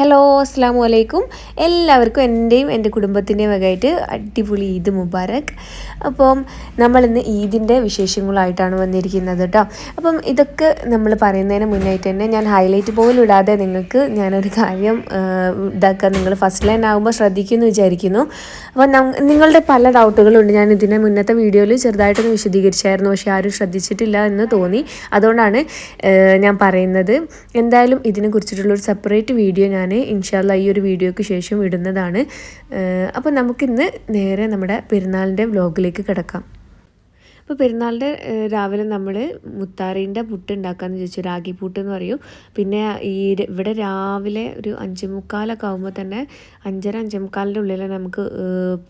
Hello അസ്സാം വലൈക്കും എല്ലാവർക്കും എന്റെയും എന്റെ കുടുംബത്തിന്റെയും വകയായിട്ട് അടിപൊളി ഈദ് മുബാരക് അപ്പം നമ്മളിന്ന് ഈദിന്റെ വിശേഷങ്ങളായിട്ടാണ് വന്നിരിക്കുന്നത് കേട്ടോ അപ്പം ഇതൊക്കെ നമ്മൾ പറയുന്നതിന് മുന്നായിട്ട് തന്നെ ഞാൻ ഹൈലൈറ്റ് പോലും ഇടാതെ നിങ്ങൾക്ക് ഞാനൊരു കാര്യം ഇതാക്കാൻ നിങ്ങൾ ഫസ്റ്റ് ലൈൻ ആകുമ്പോൾ ശ്രദ്ധിക്കുമെന്ന് വിചാരിക്കുന്നു. അപ്പം നിങ്ങളുടെ പല ഡൗട്ടുകളുണ്ട്. ഞാൻ ഇതിനെ മുന്നത്തെ വീഡിയോയിൽ ചെറുതായിട്ടൊന്ന് വിശദീകരിച്ചായിരുന്നു. പക്ഷേ ആരും ശ്രദ്ധിച്ചിട്ടില്ല എന്ന് തോന്നി. അതുകൊണ്ടാണ് ഞാൻ പറയുന്നത്. എന്തായാലും ഇതിനെ കുറിച്ചിട്ടുള്ളൊരു സെപ്പറേറ്റ് വീഡിയോ ഞാൻ ഇൻഷാല്ല ഈ ഒരു വീഡിയോയ്ക്ക് ശേഷം ഇടുന്നതാണ്. അപ്പോൾ നമുക്കിന്ന് നേരെ നമ്മുടെ പെരുന്നാളിന്റെ വ്ലോഗിലേക്ക് കിടക്കാം. അപ്പോൾ പെരുന്നാളിന്റെ രാവിലെ നമ്മൾ മുത്താറീന്റെ പുട്ട് ഉണ്ടാക്കാമെന്ന് ചോദിച്ചു രാഗി പുട്ട് എന്ന് പറയും. പിന്നെ ഈ ഇവിടെ രാവിലെ ഒരു അഞ്ച് മുക്കാലൊക്കെ ആകുമ്പോൾ തന്നെ അഞ്ചര അഞ്ച് മുക്കാലിന്റെ ഉള്ളിൽ നമുക്ക്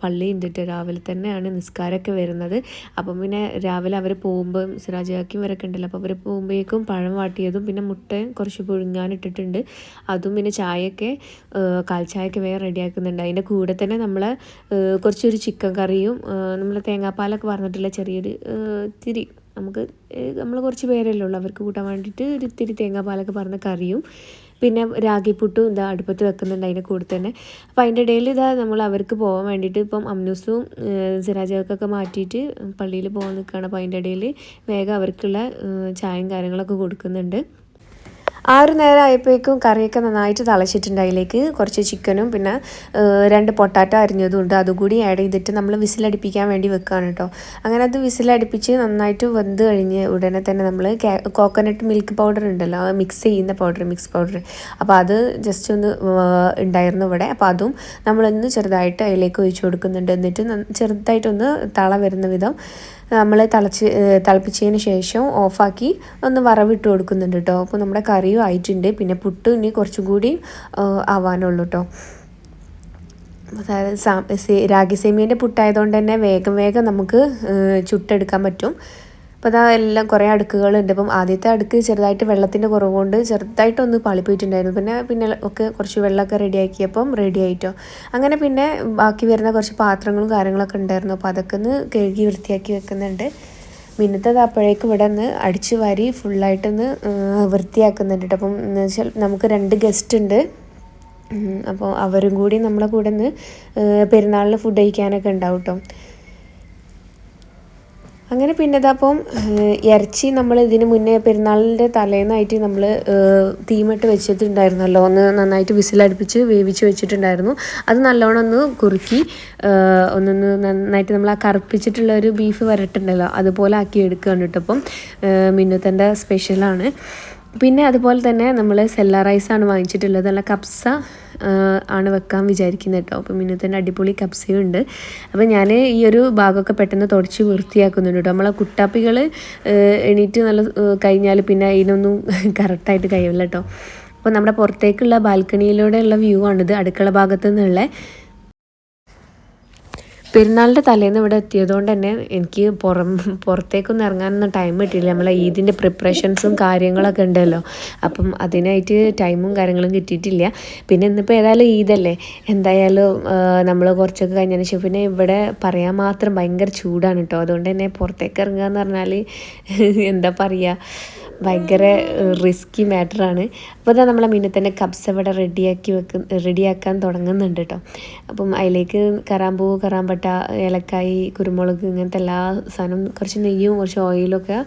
പള്ളി ഉണ്ടിട്ട് രാവിലെ തന്നെയാണ് നിസ്കാരമൊക്കെ വരുന്നത്. അപ്പം പിന്നെ രാവിലെ അവർ പോകുമ്പോൾ സിറാജാക്കി ഇവരൊക്കെ ഉണ്ടല്ലോ അപ്പോൾ അവർ പോകുമ്പോഴേക്കും പഴം വാട്ടിയതും പിന്നെ മുട്ടയും കുറച്ച് പുഴുങ്ങാനിട്ടിട്ടുണ്ട് അതും പിന്നെ ചായയൊക്കെ കാൽച്ചായൊക്കെ വേറെ റെഡിയാക്കുന്നുണ്ട്. അതിന്റെ കൂടെ തന്നെ നമ്മൾ കുറച്ചൊരു ചിക്കൻ കറിയും നമ്മൾ തേങ്ങാപ്പാലൊക്കെ പറഞ്ഞിട്ടുള്ള ചെറിയൊരു ഇത്തിരി നമുക്ക് നമ്മൾ കുറച്ച് പേരല്ലേ ഉള്ളൂ. അവർക്ക് കൂട്ടാൻ വേണ്ടിയിട്ട് ഒരു ഇത്തിരി തേങ്ങാപ്പാലൊക്കെ പറഞ്ഞ കറിയും. പിന്നെ രാഗിപ്പുട്ടും ഇതാ അടുപ്പത്ത് വെക്കുന്നുണ്ട് അതിന്റെ കൂടെ തന്നെ. അപ്പോൾ അതിന്റെ ഇടയിൽ ഇതാ നമ്മൾ അവർക്ക് പോകാൻ വേണ്ടിയിട്ട് ഇപ്പം അമ്നൂസും സിരാജക്കൊക്കെ മാറ്റിയിട്ട് പള്ളിയിൽ പോകാൻ നിൽക്കുകയാണ്. അപ്പോൾ അതിന്റെ ഇടയിൽ വേഗം അവർക്കുള്ള ചായയും കാര്യങ്ങളൊക്കെ കൊടുക്കുന്നുണ്ട്. ആ ഒരു നേരം ആയപ്പോഴേക്കും കറിയൊക്കെ നന്നായിട്ട് തിളച്ചിട്ടുണ്ട്. അതിലേക്ക് കുറച്ച് ചിക്കനും പിന്നെ രണ്ട് പൊട്ടാറ്റോ അരിഞ്ഞതും ഉണ്ട്. അതുകൂടി ആഡ് ചെയ്തിട്ട് നമ്മൾ വിസിലടിപ്പിക്കാൻ വേണ്ടി വെക്കുകയാണ് കേട്ടോ അങ്ങനെ അത് വിസിലടിപ്പിച്ച് നന്നായിട്ട് വെന്ത് കഴിഞ്ഞ് ഉടനെ തന്നെ നമ്മൾ കോക്കനട്ട് മിൽക്ക് പൗഡർ ഉണ്ടല്ലോ മിക്സ് ചെയ്യുന്ന പൗഡർ മിക്സ് പൗഡർ അപ്പോൾ അത് ജസ്റ്റ് ഒന്ന് ഉണ്ടായിരുന്നു ഇവിടെ. അപ്പോൾ അതും നമ്മളൊന്ന് ചെറുതായിട്ട് അതിലേക്ക് ഒഴിച്ചു കൊടുക്കുന്നുണ്ട്. എന്നിട്ട് ചെറുതായിട്ടൊന്ന് തള വരുന്ന വിധം നമ്മൾ തിളച്ച് തിളപ്പിച്ചതിന് ശേഷം ഓഫാക്കി ഒന്ന് വറവിട്ട് കൊടുക്കുന്നുണ്ട് കേട്ടോ അപ്പോൾ നമ്മുടെ കറിയും ആയിട്ടുണ്ട്. പിന്നെ പുട്ടും ഇനി കുറച്ചും കൂടി ആവാനുള്ളൂ കേട്ടോ രാഗി സേമിയന്റെ പുട്ടായതുകൊണ്ട് തന്നെ വേഗം വേഗം നമുക്ക് ചുട്ടെടുക്കാൻ പറ്റും. അപ്പോൾ അതാ എല്ലാം കുറേ അടുക്കുകളുണ്ട്. അപ്പം ആദ്യത്തെ അടുക്ക് ചെറുതായിട്ട് വെള്ളത്തിന്റെ കുറവ് കൊണ്ട് ചെറുതായിട്ടൊന്ന് പാളിപ്പോയിട്ടുണ്ടായിരുന്നു. പിന്നെ പിന്നെ ഒക്കെ കുറച്ച് വെള്ളമൊക്കെ റെഡിയാക്കിയപ്പം റെഡി ആയിട്ടോ അങ്ങനെ പിന്നെ ബാക്കി വരുന്ന കുറച്ച് പാത്രങ്ങളും കാര്യങ്ങളൊക്കെ ഉണ്ടായിരുന്നു. അപ്പോൾ അതൊക്കെ ഒന്ന് കഴുകി വൃത്തിയാക്കി വെക്കുന്നുണ്ട്. മിന്നത്തത് അപ്പോഴേക്കും ഇവിടെ നിന്ന് അടിച്ചു വാരി ഫുള്ളായിട്ടൊന്ന് വൃത്തിയാക്കുന്നുണ്ട് കേട്ടോ അപ്പം എന്ന് വെച്ചാൽ നമുക്ക് രണ്ട് ഗസ്റ്റ് ഉണ്ട്. അപ്പോൾ അവരും കൂടി നമ്മളെ കൂടെ നിന്ന് പെരുന്നാളിൽ ഫുഡ് കഴിക്കാനൊക്കെ ഉണ്ടാവും കേട്ടോ അങ്ങനെ പിന്നെ ഇതപ്പം ഇറച്ചി നമ്മൾ ഇതിന് മുന്നേ പെരുന്നാളിന്റെ തലേന്നായിട്ട് നമ്മൾ തീമിട്ട് വെച്ചിട്ടുണ്ടായിരുന്നല്ലോ. ഒന്ന് നന്നായിട്ട് വിസിലടുപ്പിച്ച് വേവിച്ച് വെച്ചിട്ടുണ്ടായിരുന്നു. അത് നല്ലോണം ഒന്ന് കുറുക്കി ഒന്നൊന്ന് നന്നായിട്ട് നമ്മൾ ആ കറുപ്പിച്ചിട്ടുള്ള ഒരു ബീഫ് വരട്ടുണ്ടല്ലോ അതുപോലെ ആക്കി എടുക്കുക കണ്ടിട്ടപ്പം മിന്നുത്തന്റെ സ്പെഷ്യലാണ്. പിന്നെ അതുപോലെ തന്നെ നമ്മൾ സെല്ല റൈസാണ് വാങ്ങിച്ചിട്ടുള്ളത്. നല്ല കപ്സ ആണ് വെക്കാൻ വിചാരിക്കുന്നത് കേട്ടോ. അപ്പം മിന്നത്തിന്റെ അടിപൊളി കപ്സയും ഉണ്ട്. അപ്പം ഞാൻ ഈ ഒരു ഭാഗമൊക്കെ പെട്ടെന്ന് തുടച്ച് വൃത്തിയാക്കുന്നുണ്ട് കേട്ടോ. നമ്മളെ കുട്ടാപ്പികൾ എണീറ്റ് നല്ല കഴിഞ്ഞാൽ പിന്നെ അതിനൊന്നും കറക്റ്റായിട്ട് കഴിയില്ല കേട്ടോ. അപ്പോൾ നമ്മുടെ പുറത്തേക്കുള്ള ബാൽക്കണിയിലൂടെയുള്ള വ്യൂ ആണിത് അടുക്കള ഭാഗത്തു നിന്നുള്ള പെരുന്നാളിന്റെ തലേന്ന് ഇവിടെ എത്തിയതുകൊണ്ട് തന്നെ എനിക്ക് പുറം പുറത്തേക്കൊന്നും ഇറങ്ങാനൊന്നും ടൈം കിട്ടിയില്ല. നമ്മളെ ഈദിന്റെ പ്രിപ്പറേഷൻസും കാര്യങ്ങളൊക്കെ ഉണ്ടല്ലോ. അപ്പം അതിനായിട്ട് ടൈമും കാര്യങ്ങളും കിട്ടിയിട്ടില്ല. പിന്നെ ഇന്നിപ്പോൾ ഏതായാലും ഈദല്ലേ. എന്തായാലും നമ്മൾ കുറച്ചൊക്കെ കഴിഞ്ഞതിന് ശേഷം പിന്നെ ഇവിടെ പറയാൻ മാത്രം ഭയങ്കര ചൂടാണ് കേട്ടോ അതുകൊണ്ട് തന്നെ പുറത്തേക്ക് ഇറങ്ങുക എന്ന് പറഞ്ഞാൽ എന്താ പറയുക ഭയങ്കര റിസ്ക്കി മാറ്ററാണ് അപ്പോൾ ഇതാ നമ്മളെ മീനെ തന്നെ കബ്സ് ഇവിടെ റെഡിയാക്കി വെക്ക റെഡിയാക്കാൻ തുടങ്ങുന്നുണ്ട് കേട്ടോ അപ്പം അതിലേക്ക് കറാമ്പൂ കറാമ്പട്ട ഏലക്കായി കുരുമുളക് ഇങ്ങനത്തെ എല്ലാ സാധനവും കുറച്ച് നെയ്യും കുറച്ച് ഓയിലൊക്കെ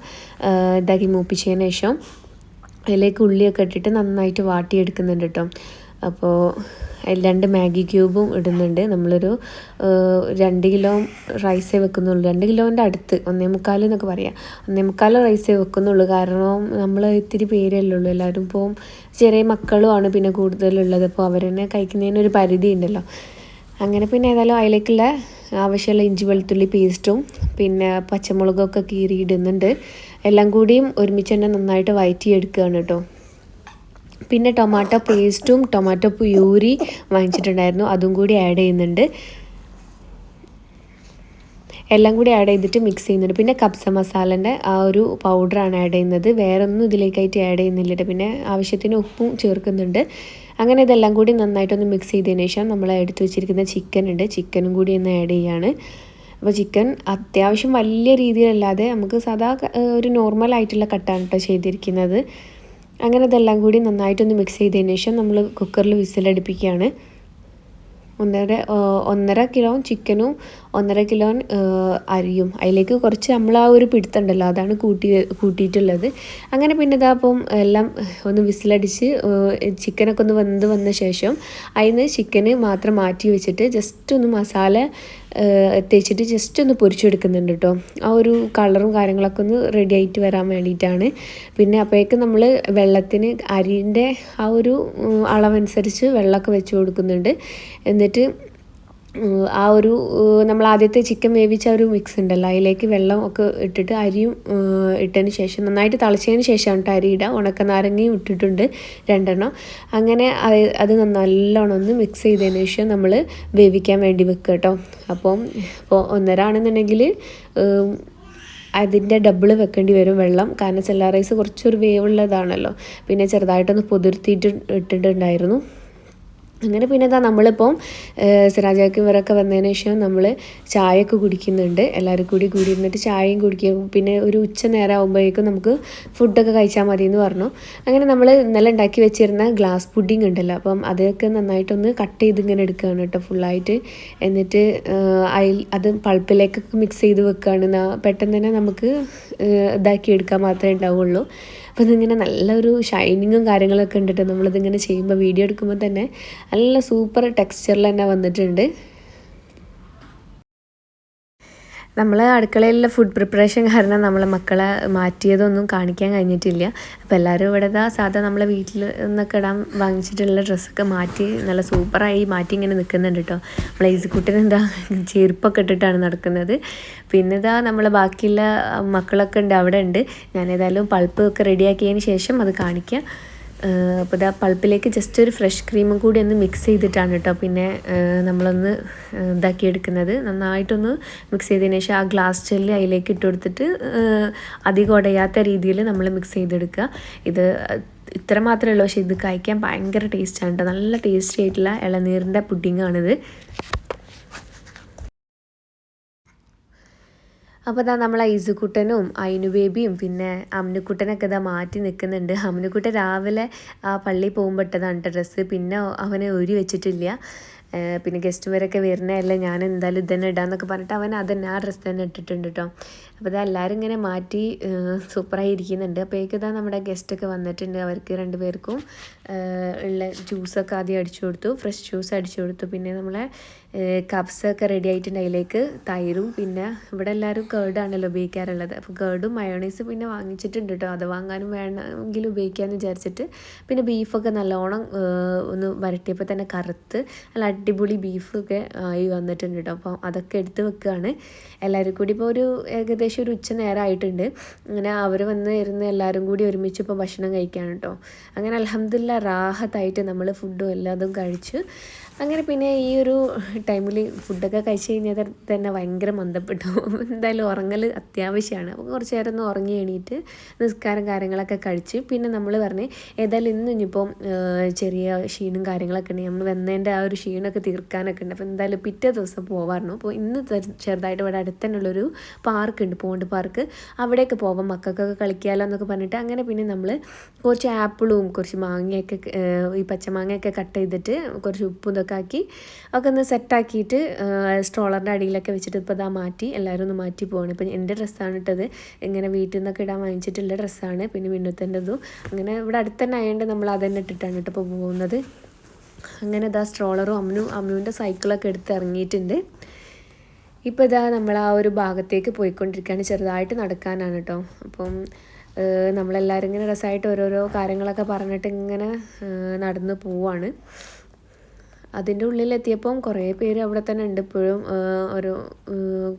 ഇതാക്കി മൂപ്പിച്ചതിന് ശേഷം അതിലേക്ക് ഉള്ളിയൊക്കെ ഇട്ടിട്ട് നന്നായിട്ട് വാട്ടിയെടുക്കുന്നുണ്ട് കേട്ടോ അപ്പോൾ രണ്ട് മാഗി ക്യൂബും ഇടുന്നുണ്ട്. നമ്മളൊരു രണ്ട് കിലോ റൈസേ വെക്കുന്നുള്ളൂ. രണ്ട് കിലോന്റെ അടുത്ത് ഒന്നേ മുക്കാൽ എന്നൊക്കെ പറയാം. ഒന്നേ മുക്കാൽ റൈസേ വെക്കുന്നുള്ളൂ. കാരണം നമ്മൾ ഇത്തിരി പേരല്ലേ ഉള്ളൂ എല്ലാവരും. ഇപ്പോൾ ചെറിയ മക്കളുമാണ് പിന്നെ കൂടുതലുള്ളത്. അപ്പോൾ അവർ തന്നെ കഴിക്കുന്നതിനൊരു പരിധി ഉണ്ടല്ലോ. അങ്ങനെ പിന്നെ ഏതായാലും അതിലേക്കുള്ള ആവശ്യമുള്ള ഇഞ്ചി വെളുത്തുള്ളി പേസ്റ്റും പിന്നെ പച്ചമുളകൊക്കെ കീറി ഇടുന്നുണ്ട്. എല്ലാം കൂടിയും ഒരുമിച്ച് തന്നെ നന്നായിട്ട് വയറ്റിയെടുക്കുകയാണ് കേട്ടോ. പിന്നെ ടൊമാറ്റോ പേസ്റ്റും ടൊമാറ്റോ പ്യൂരി വാങ്ങിച്ചിട്ടുണ്ടായിരുന്നു. അതും കൂടി ആഡ് ചെയ്യുന്നുണ്ട്. എല്ലാം കൂടി ആഡ് ചെയ്തിട്ട് മിക്സ് ചെയ്യുന്നുണ്ട്. പിന്നെ കപ്സ മസാലന്റെ ആ ഒരു പൗഡറാണ് ആഡ് ചെയ്യുന്നത്. വേറെ ഒന്നും ഇതിലേക്കായിട്ട് ആഡ് ചെയ്യുന്നില്ല പിന്നെ ആവശ്യത്തിന് ഉപ്പും ചേർക്കുന്നുണ്ട്. അങ്ങനെ ഇതെല്ലാം കൂടി നന്നായിട്ടൊന്ന് മിക്സ് ചെയ്തതിന് ശേഷം നമ്മൾ എടുത്ത് വെച്ചിരിക്കുന്ന ചിക്കൻ ഉണ്ട്. ചിക്കനും കൂടി ഒന്ന് ആഡ് ചെയ്യാണ്. അപ്പോൾ ചിക്കൻ അത്യാവശ്യം വലിയ രീതിയിലല്ലാതെ നമുക്ക് സാധാ ഒരു നോർമൽ ആയിട്ടുള്ള കട്ടാണ് കേട്ടോ ചെയ്തിരിക്കുന്നത്. അങ്ങനെ ഇതെല്ലാം കൂടി നന്നായിട്ടൊന്ന് മിക്സ് ചെയ്തതിന് ശേഷം നമ്മൾ കുക്കറിൽ വിസിലടിപ്പിക്കുകയാണ്. ഒന്നര ഒന്നര കിലോ ചിക്കനും ഒന്നര കിലോ അരിയും. അതിലേക്ക് കുറച്ച് നമ്മൾ ആ ഒരു പിടുത്തുണ്ടല്ലോ അതാണ് കൂട്ടി കൂട്ടിയിട്ടുള്ളത്. അങ്ങനെ പിന്നെ ഇതാ അപ്പം എല്ലാം ഒന്ന് വിസിലടിച്ച് ചിക്കനൊക്കെ ഒന്ന് വന്ന് വന്ന ശേഷം അതിന് ചിക്കന് മാത്രം മാറ്റി വെച്ചിട്ട് ജസ്റ്റ് ഒന്ന് മസാല തേച്ചിട്ട് ജസ്റ്റ് ഒന്ന് പൊരിച്ചെടുക്കുന്നുണ്ട് കേട്ടോ ആ ഒരു കളറും കാര്യങ്ങളൊക്കെ ഒന്ന് റെഡി ആയിട്ട് വരാൻ വേണ്ടിയിട്ടാണ്. പിന്നെ അപ്പോഴേക്കും നമ്മൾ വെള്ളത്തിന് അരിന്റെ ആ ഒരു അളവനുസരിച്ച് വെള്ളമൊക്കെ വെച്ച് കൊടുക്കുന്നുണ്ട്. എന്നിട്ട് ആ ഒരു നമ്മൾ ആദ്യത്തെ ചിക്കൻ വേവിച്ച ഒരു മിക്സ് ഉണ്ടല്ലോ. അതിലേക്ക് വെള്ളം ഒക്കെ ഇട്ടിട്ട് അരിയും ഇട്ടതിന് ശേഷം നന്നായിട്ട് തിളച്ചതിന് ശേഷമാണ് കേട്ടോ അരി ഇടുക ഉണക്കനാരങ്ങയും ഇട്ടിട്ടുണ്ട് രണ്ടെണ്ണം. അങ്ങനെ അത് നല്ലോണം ഒന്ന് മിക്സ് ചെയ്തതിന് ശേഷം നമ്മൾ വേവിക്കാൻ വേണ്ടി വെക്കുക കേട്ടോ അപ്പം ഇപ്പോൾ ഒന്നര ആണെന്നുണ്ടെങ്കിൽ അതിന്റെ ഡബിൾ വെക്കേണ്ടി വരും വെള്ളം. കാരണം സെല്ലാ റൈസ് കുറച്ചൊരു വേവുള്ളതാണല്ലോ. പിന്നെ ചെറുതായിട്ടൊന്ന് പൊതിർത്തിയിട്ട് ഇട്ടിട്ടുണ്ടായിരുന്നു. അങ്ങനെ പിന്നെ ഇതാ നമ്മളിപ്പം സിറാജാക്ക് ഇവരൊക്കെ വന്നതിന് ശേഷം നമ്മൾ ചായയൊക്കെ കുടിക്കുന്നുണ്ട്. എല്ലാവരും കൂടി കൂടി ഇരുന്നിട്ട് ചായയും കുടിക്കും. പിന്നെ ഒരു ഉച്ച നേരം ആകുമ്പോഴേക്കും നമുക്ക് ഫുഡൊക്കെ കഴിച്ചാൽ മതി എന്ന് പറഞ്ഞു. അങ്ങനെ നമ്മൾ ഇന്നലെ ഉണ്ടാക്കി വെച്ചിരുന്ന ഗ്ലാസ് പുഡിംഗ് ഉണ്ടല്ലോ അപ്പം അതൊക്കെ നന്നായിട്ടൊന്ന് കട്ട് ചെയ്ത് ഇങ്ങനെ എടുക്കുകയാണ് കേട്ടോ ഫുള്ളായിട്ട്. എന്നിട്ട് അതിൽ അത് പൾപ്പിലേക്കൊക്കെ മിക്സ് ചെയ്ത് വെക്കുകയാണ്. പെട്ടെന്ന് തന്നെ നമുക്ക് ഇതാക്കി എടുക്കാൻ മാത്രമേ ഉണ്ടാവുള്ളൂ. അപ്പോൾ ഇതിങ്ങനെ നല്ലൊരു ഷൈനിങ്ങും കാര്യങ്ങളൊക്കെ ഉണ്ടിട്ട് നമ്മളിതിങ്ങനെ ചെയ്യുമ്പോൾ വീഡിയോ എടുക്കുമ്പോൾ തന്നെ നല്ല സൂപ്പർ ടെക്സ്ചറിൽ തന്നെ വന്നിട്ടുണ്ട്. നമ്മൾ അടുക്കളയിലുള്ള ഫുഡ് പ്രിപ്പറേഷൻ കാരണം നമ്മളെ മക്കളെ മാറ്റിയതൊന്നും കാണിക്കാൻ കഴിഞ്ഞിട്ടില്ല. അപ്പോൾ എല്ലാവരും ഇവിടെ സാധാ നമ്മളെ വീട്ടിൽ നിന്നൊക്കെ ഇടാൻ വാങ്ങിച്ചിട്ടുള്ള ഡ്രസ്സൊക്കെ മാറ്റി നല്ല സൂപ്പറായി മാറ്റി ഇങ്ങനെ നിൽക്കുന്നുണ്ട് കേട്ടോ നമ്മളെ ഈസിക്കുട്ടിന് എന്താ ചെരുപ്പൊക്കെ ഇട്ടിട്ടാണ് നടക്കുന്നത്. പിന്നെ ഇതാ നമ്മളെ ബാക്കിയുള്ള മക്കളൊക്കെ ഉണ്ട് അവിടെ ഉണ്ട്. ഞാൻ ഏതായാലും പൾപ്പ് ഒക്കെ റെഡിയാക്കിയതിന് ശേഷം അത് കാണിക്കാം. അപ്പോൾ ഇതാ പൾപ്പിലേക്ക് ജസ്റ്റ് ഒരു ഫ്രഷ് ക്രീമും കൂടി ഒന്ന് മിക്സ് ചെയ്തിട്ടാണ് കേട്ടോ പിന്നെ നമ്മളൊന്ന് ഇതാക്കി എടുക്കുന്നത് നന്നായിട്ടൊന്ന് മിക്സ് ചെയ്തതിന് ശേഷം ആ ഗ്ലാസ് ചെല്ലി അതിലേക്ക് ഇട്ട് കൊടുത്തിട്ട് അധികം ഉടയാത്ത രീതിയിൽ നമ്മൾ മിക്സ് ചെയ്തെടുക്കുക. ഇത് ഇത്ര മാത്രമേ ഉള്ളൂ. പക്ഷേ ഇത് കഴിക്കാൻ ഭയങ്കര ടേസ്റ്റാണ് കേട്ടോ നല്ല ടേസ്റ്റി ആയിട്ടുള്ള ഇളനീരിന്റെ പുഡിങ്ങാണിത്. അപ്പോൾ ഇതാ നമ്മൾ ഐസുക്കുട്ടനും അയിനു ബേബിയും പിന്നെ അമ്നുക്കുട്ടനൊക്കെ ഇതാ മാറ്റി നിൽക്കുന്നുണ്ട്. അമ്നുക്കുട്ടൻ രാവിലെ ആ പള്ളി പോകുമ്പോട്ടതാണ് ഡ്രസ്സ്. പിന്നെ അവനെ ഒരു വെച്ചിട്ടില്ല. പിന്നെ ഗസ്റ്റുമാരൊക്കെ വരുന്നതല്ലേ ഞാൻ എന്തായാലും ഇതന്നെ ഇടാന്നൊക്കെ പറഞ്ഞിട്ട് അവൻ അതന്നെ ആ ഡ്രസ്സ് തന്നെ ഇട്ടിട്ടുണ്ട് കേട്ടോ അപ്പോൾ ഇത് എല്ലാവരും ഇങ്ങനെ മാറ്റി സൂപ്പറായി ഇരിക്കുന്നുണ്ട്. അപ്പോഴേക്കും ഇതാ നമ്മുടെ ഗസ്റ്റൊക്കെ വന്നിട്ടുണ്ട് അവർക്ക് രണ്ട് പേർക്കും ഉള്ള ജ്യൂസൊക്കെ ആദ്യം അടിച്ചു കൊടുത്തു. ഫ്രഷ് ജ്യൂസ് അടിച്ചു കൊടുത്തു. പിന്നെ നമ്മളെ കപ്സൊക്കെ റെഡി ആയിട്ടുണ്ട് അതിലേക്ക്. തൈരും പിന്നെ ഇവിടെ എല്ലാവരും കേർഡാണല്ലോ ഉപയോഗിക്കാറുള്ളത്. അപ്പോൾ കേർഡും മയോണൈസ് പിന്നെ വാങ്ങിച്ചിട്ടുണ്ട് കേട്ടോ. അത് വാങ്ങാനും വേണമെങ്കിൽ ഉപയോഗിക്കാമെന്ന് വിചാരിച്ചിട്ട്. പിന്നെ ബീഫൊക്കെ നല്ലോണം ഒന്ന് വരട്ടിയപ്പോൾ തന്നെ കറുത്ത് നല്ല അടിപൊളി ബീഫൊക്കെ ആയി വന്നിട്ടുണ്ട് കേട്ടോ. അപ്പോൾ അതൊക്കെ എടുത്ത് വെക്കുകയാണ്. എല്ലാവരും കൂടി ഇപ്പോൾ ഒരു ഏകദേശം ഒരു ഉച്ച നേരമായിട്ടുണ്ട് അങ്ങനെ അവർ വന്ന് ഇരുന്ന് എല്ലാവരും കൂടി ഒരുമിച്ച് ഇപ്പോൾ ഭക്ഷണം കഴിക്കുകയാണ് കേട്ടോ. അങ്ങനെ അലഹമില്ല റാഹത്തായിട്ട് നമ്മൾ ഫുഡും എല്ലാതും കഴിച്ചു അങ്ങനെ പിന്നെ ഈ ഒരു ടൈമിൽ ഫുഡൊക്കെ കഴിച്ച് കഴിഞ്ഞാൽ തന്നെ ഭയങ്കര മന്ദപ്പെട്ടു. എന്തായാലും ഉറങ്ങൽ അത്യാവശ്യമാണ് അപ്പോൾ കുറച്ച് നേരം ഒന്ന് ഉറങ്ങി എണീറ്റ് നിസ്കാരം കാര്യങ്ങളൊക്കെ കഴിച്ച് പിന്നെ നമ്മൾ പറഞ്ഞ് ഏതായാലും ഇന്ന് ഇനിയിപ്പം ചെറിയ ക്ഷീണും കാര്യങ്ങളൊക്കെ ഉണ്ടെങ്കിൽ നമ്മൾ വന്നതിന്റെ ആ ഒരു ക്ഷീണമൊക്കെ തീർക്കാനൊക്കെ ഉണ്ട്. അപ്പോൾ എന്തായാലും പിറ്റേ ദിവസം പോകാറുണ്ട് അപ്പോൾ ഇന്ന് ചെറുതായിട്ട് ഇവിടെ അടുത്ത് പാർക്ക് ഉണ്ട് പോണ്ട് പാർക്ക്. അവിടെയൊക്കെ പോകാം മക്കൾക്കൊക്കെ കളിക്കാമല്ലോ എന്നൊക്കെ പറഞ്ഞിട്ട് അങ്ങനെ പിന്നെ നമ്മൾ കുറച്ച് ആപ്പിളും കുറച്ച് മാങ്ങയൊക്കെ ഈ പച്ചമാങ്ങയൊക്കെ കട്ട് ചെയ്തിട്ട് കുറച്ച് ഉപ്പും ഇതൊക്കെ ആക്കി. ഒക്കെ ഒന്ന് സെറ്റാക്കിയിട്ട് സ്ട്രോളറിന്റെ അടിയിലൊക്കെ വെച്ചിട്ട് ഇപ്പോൾ ഇതാ മാറ്റി എല്ലാവരും ഒന്ന് മാറ്റി പോവാണ്. ഇപ്പം എന്റെ ഡ്രസ്സാണ് ഇട്ടത്. ഇങ്ങനെ വീട്ടിൽ നിന്നൊക്കെ ഇടാൻ വാങ്ങിച്ചിട്ടുള്ള ഡ്രസ്സാണ് പിന്നെ മിന്നുത്തന്റെതും. അങ്ങനെ ഇവിടെ അടുത്ത് തന്നെ ആയതുകൊണ്ട് നമ്മൾ അതന്നെ ഇട്ടിട്ടാണ് കേട്ടോ ഇപ്പോൾ പോകുന്നത്. അങ്ങനെ ഇതാ സ്ട്രോളറും അമ്മനും അമ്മുവിന്റെ സൈക്കിളൊക്കെ എടുത്ത് ഇറങ്ങിയിട്ടുണ്ട്. ഇപ്പോൾ ഇതാ നമ്മൾ ആ ഒരു ഭാഗത്തേക്ക് പോയിക്കൊണ്ടിരിക്കുകയാണ്. ചെറുതായിട്ട് നടക്കാനാണ് കേട്ടോ. അപ്പം നമ്മളെല്ലാവരും ഇങ്ങനെ രസമായിട്ട് ഓരോരോ കാര്യങ്ങളൊക്കെ പറഞ്ഞിട്ട് ഇങ്ങനെ നടന്ന് പോവാണ്. അതിന്റെ ഉള്ളിലെത്തിയപ്പം കുറേ പേര് അവിടെ തന്നെ ഉണ്ട്. ഇപ്പോഴും ഒരു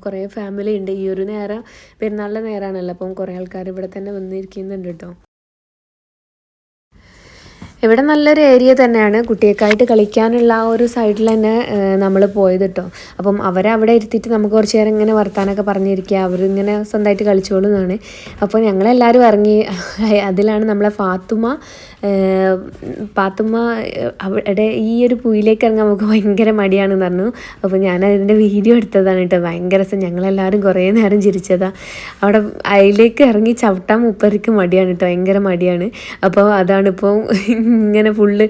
കുറേ ഫാമിലി ഉണ്ട്. ഈ ഒരു നേരം പെരുന്നാളിന്റെ നേരമാണല്ലോ അപ്പം കുറേ ആൾക്കാർ ഇവിടെ തന്നെ വന്നിരിക്കുന്നുണ്ട് കേട്ടോ. ഇവിടെ നല്ലൊരു ഏരിയ തന്നെയാണ്. കുട്ടികൾക്കായിട്ട് കളിക്കാനുള്ള ആ ഒരു സൈഡിൽ തന്നെ നമ്മൾ പോയത് കേട്ടോ. അപ്പം അവരെ അവിടെ ഇരുത്തിയിട്ട് നമുക്ക് കുറച്ച് നേരം ഇങ്ങനെ വർത്താനൊക്കെ പറഞ്ഞിരിക്കുക. അവരിങ്ങനെ സ്വന്തമായിട്ട് കളിച്ചോളുന്നതാണ് അപ്പോൾ ഞങ്ങളെല്ലാവരും ഇറങ്ങി അതിലാണ് നമ്മളെ ഫാത്തുമ പാത്തുമ്മ അവിടെ ഈ ഒരു പൂയിലേക്ക് ഇറങ്ങാൻ നമുക്ക് ഭയങ്കര മടിയാണെന്ന് പറഞ്ഞു. അപ്പോൾ ഞാൻ അതിന്റെ വീഡിയോ എടുത്തതാണ് കേട്ടോ. ഭയങ്കര രസം. ഞങ്ങളെല്ലാവരും കുറേ നേരം ചിരിച്ചതാ. അവിടെ അതിലേക്ക് ഇറങ്ങി ചവിട്ടാൻ മുപ്പരിക്ക് മടിയാണ് കേട്ടോ. ഭയങ്കര മടിയാണ്. അപ്പോൾ അതാണ് ഇപ്പോൾ ഇങ്ങനെ ഫുള്ള്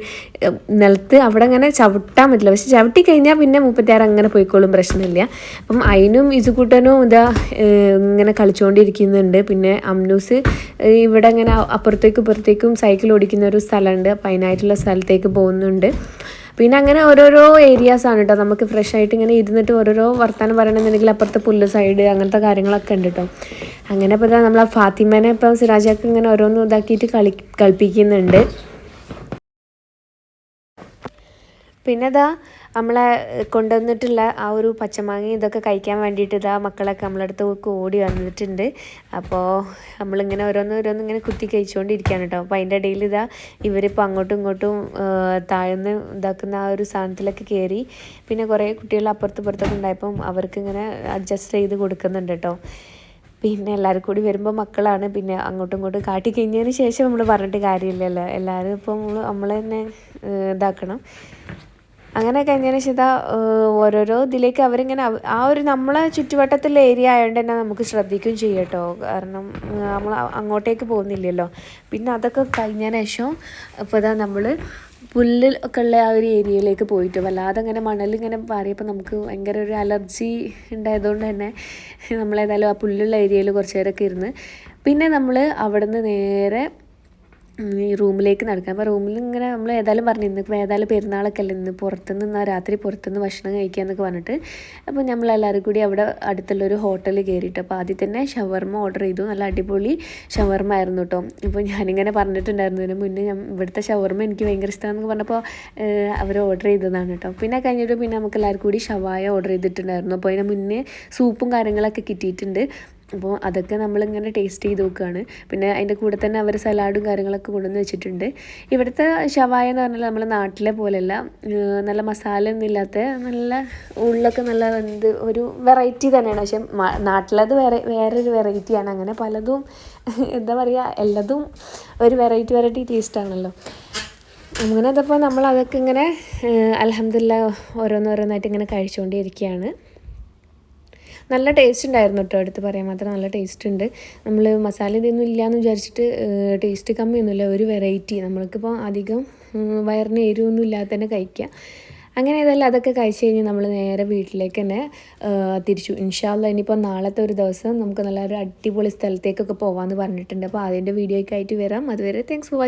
നിലത്ത് അവിടെ അങ്ങനെ ചവിട്ടാൻ പറ്റില്ല. പക്ഷെ ചവിട്ടി കഴിഞ്ഞാൽ പിന്നെ മുപ്പത്തിയാറ് അങ്ങനെ പോയിക്കോളും പ്രശ്നമില്ല. അപ്പം അതിനും ഇസുകൂട്ടനും ഇതാ ഇങ്ങനെ കളിച്ചുകൊണ്ടിരിക്കുന്നുണ്ട് പിന്നെ അമ്നൂസ് ഇവിടെ ഇങ്ങനെ അപ്പുറത്തേക്കും ഇപ്പുറത്തേക്കും സൈക്കിൾ ഓടിക്കുന്ന ഒരു സ്ഥലമുണ്ട്. അപ്പം അതിനായിട്ടുള്ള സ്ഥലത്തേക്ക് പോകുന്നുണ്ട്. പിന്നെ അങ്ങനെ ഓരോരോ ഏരിയാസ് ആണ് കേട്ടോ നമുക്ക് ഫ്രഷ് ആയിട്ട് ഇങ്ങനെ ഇരുന്നിട്ട് ഓരോരോ വർത്താനം പറയണമെന്നുണ്ടെങ്കിൽ അപ്പുറത്തെ പുല്ല് സൈഡ് അങ്ങനത്തെ കാര്യങ്ങളൊക്കെ ഉണ്ട് കേട്ടോ അങ്ങനെ ഇപ്പോൾ നമ്മൾ ആ ഫാത്തിമേനെ ഇപ്പം സിറാജാക്ക് ഇങ്ങനെ ഓരോന്നും ഇതാക്കിയിട്ട് കളി കളിപ്പിക്കുന്നുണ്ട്. പിന്നെ ഇതാ നമ്മളെ കൊണ്ടുവന്നിട്ടുള്ള ആ ഒരു പച്ചമാങ്ങ ഇതൊക്കെ കഴിക്കാൻ വേണ്ടിയിട്ട് ഇതാ മക്കളൊക്കെ നമ്മളടുത്ത് ഓടി വന്നിട്ടുണ്ട്. അപ്പോൾ നമ്മളിങ്ങനെ ഓരോന്ന് ഓരോന്ന് ഇങ്ങനെ കുത്തി കഴിച്ചുകൊണ്ടിരിക്കുകയാണ് കേട്ടോ. അപ്പോൾ അതിന്റെ ഇടയിൽ ഇതാ ഇവരിപ്പോൾ അങ്ങോട്ടും ഇങ്ങോട്ടും താഴ്ന്ന് ഇതാക്കുന്ന ആ ഒരു സാധനത്തിലൊക്കെ കയറി. പിന്നെ കുറേ കുട്ടികൾ അപ്പുറത്ത് ഇപ്പുറത്തൊക്കെ ഉണ്ടായപ്പം അവർക്ക് ഇങ്ങനെ അഡ്ജസ്റ്റ് ചെയ്ത് കൊടുക്കുന്നുണ്ട് കേട്ടോ. പിന്നെ എല്ലാവരും കൂടി വരുമ്പോൾ മക്കളാണ്. പിന്നെ അങ്ങോട്ടും ഇങ്ങോട്ടും കാട്ടി കഴിഞ്ഞതിന് ശേഷം നമ്മൾ പറഞ്ഞിട്ട് കാര്യമില്ലല്ലോ. എല്ലാവരും ഇപ്പോൾ നമ്മൾ നമ്മൾ തന്നെ ഇതാക്കണം. അങ്ങനെ കഴിഞ്ഞതിന് ശേഷം ഓരോരോ ഇതിലേക്ക് അവരിങ്ങനെ അവ- ആ ഒരു നമ്മളെ ചുറ്റുവട്ടത്തുള്ള ഏരിയ ആയതുകൊണ്ട് തന്നെ നമുക്ക് ശ്രദ്ധിക്കുകയും ചെയ്യട്ടോ കാരണം നമ്മൾ അങ്ങോട്ടേക്ക് പോകുന്നില്ലല്ലോ. പിന്നെ അതൊക്കെ കഴിഞ്ഞതിന് ശേഷം ഇപ്പോൾ ഇതാ നമ്മൾ പുല്ലിൽ ഒക്കെ ഉള്ള ആ ഒരു ഏരിയയിലേക്ക് പോയിട്ട് വല്ലാതെ അങ്ങനെ മണലിങ്ങനെ പാറിയപ്പോൾ നമുക്ക് ഭയങ്കര ഒരു അലർജി ഉണ്ടായതുകൊണ്ട് തന്നെ നമ്മളേതായാലും ആ പുല്ലുള്ള ഏരിയയിൽ കുറച്ച് നേരമൊക്കെ ഇരുന്ന് പിന്നെ നമ്മൾ അവിടെ നിന്ന് നേരെ ഈ റൂമിലേക്ക് നടക്കുക അപ്പോൾ റൂമിൽ ഇങ്ങനെ നമ്മൾ ഏതായാലും പറഞ്ഞു ഇന്ന് ഇപ്പോൾ ഏതായാലും പെരുന്നാളൊക്കെ അല്ലേ ഇന്ന് പുറത്തുനിന്ന് രാത്രി പുറത്തുനിന്ന് ഭക്ഷണം കഴിക്കുക എന്നൊക്കെ പറഞ്ഞിട്ട് അപ്പോൾ നമ്മളെല്ലാവരും കൂടി അവിടെ അടുത്തുള്ളൊരു ഹോട്ടൽ കയറിയിട്ട് അപ്പോൾ ആദ്യം തന്നെ ഷവർമ ഓർഡർ ചെയ്തു. നല്ല അടിപൊളി ഷവർമ ആയിരുന്നു കേട്ടോ. ഇപ്പോൾ ഞാനിങ്ങനെ പറഞ്ഞിട്ടുണ്ടായിരുന്നു ഇതിന് മുന്നേ ഞാൻ ഇവിടുത്തെ ഷവർമ എനിക്ക് ഭയങ്കര ഇഷ്ടമാണെന്ന് പറഞ്ഞപ്പോൾ അവർ ഓർഡർ ചെയ്തതാണ് കേട്ടോ. പിന്നെ കഴിഞ്ഞിട്ട് പിന്നെ നമുക്ക് എല്ലാവർക്കും കൂടി ഷവായ ഓർഡർ ചെയ്തിട്ടുണ്ടായിരുന്നു. അപ്പോൾ അതിന് മുന്നേ സൂപ്പും കാര്യങ്ങളൊക്കെ കിട്ടിയിട്ടുണ്ട്. അപ്പോൾ അതൊക്കെ നമ്മളിങ്ങനെ ടേസ്റ്റ് ചെയ്ത് നോക്കുകയാണ് പിന്നെ അതിന്റെ കൂടെ തന്നെ അവർ സലാഡും കാര്യങ്ങളൊക്കെ കൊണ്ടുവന്ന് വെച്ചിട്ടുണ്ട്. ഇവിടുത്തെ ഷവായ എന്ന് പറഞ്ഞാൽ നമ്മളെ നാട്ടിലെ പോലെയല്ല. നല്ല മസാല ഒന്നും ഇല്ലാത്ത നല്ല ഉള്ളൊക്കെ നല്ല എന്ത് ഒരു വെറൈറ്റി തന്നെയാണ്. പക്ഷെ നാട്ടിലത് വേറെ വേറൊരു വെറൈറ്റിയാണ് അങ്ങനെ പലതും എന്താ പറയുക എല്ലതും ഒരു വെറൈറ്റി വെറൈറ്റി ടേസ്റ്റ് ആണല്ലോ. അങ്ങനെ അതപ്പോൾ നമ്മൾ അതൊക്കെ ഇങ്ങനെ അലഹമില്ല ഓരോന്നോരോന്നായിട്ട് ഇങ്ങനെ കഴിച്ചുകൊണ്ടിരിക്കുകയാണ് നല്ല ടേസ്റ്റ് ഉണ്ടായിരുന്നു കേട്ടോ എടുത്ത് പറയാൻ മാത്രം നല്ല ടേസ്റ്റ് ഉണ്ട്. നമ്മൾ മസാല ഇതൊന്നും ഇല്ലയെന്ന് വിചാരിച്ചിട്ട് ടേസ്റ്റ് കമ്മിയൊന്നുമില്ല ഒരു വെറൈറ്റി നമ്മൾക്കിപ്പോൾ അധികം വയറിന് എരിവൊന്നും ഇല്ലാതെ തന്നെ കഴിക്കുക അങ്ങനെ ഏതായാലും അതൊക്കെ കഴിച്ച് കഴിഞ്ഞ് നമ്മൾ നേരെ വീട്ടിലേക്ക് തന്നെ തിരിച്ചു. ഇൻഷാല്ല ഇനിയിപ്പോൾ നാളത്തെ ഒരു ദിവസം നമുക്ക് നല്ലൊരു അടിപൊളി സ്ഥലത്തേക്കൊക്കെ പോകാമെന്ന് പറഞ്ഞിട്ടുണ്ട്. അപ്പോൾ അതിന്റെ വീഡിയോയ്ക്കായിട്ട് വരാം. അതുവരെ താങ്ക്സ് ഫോർ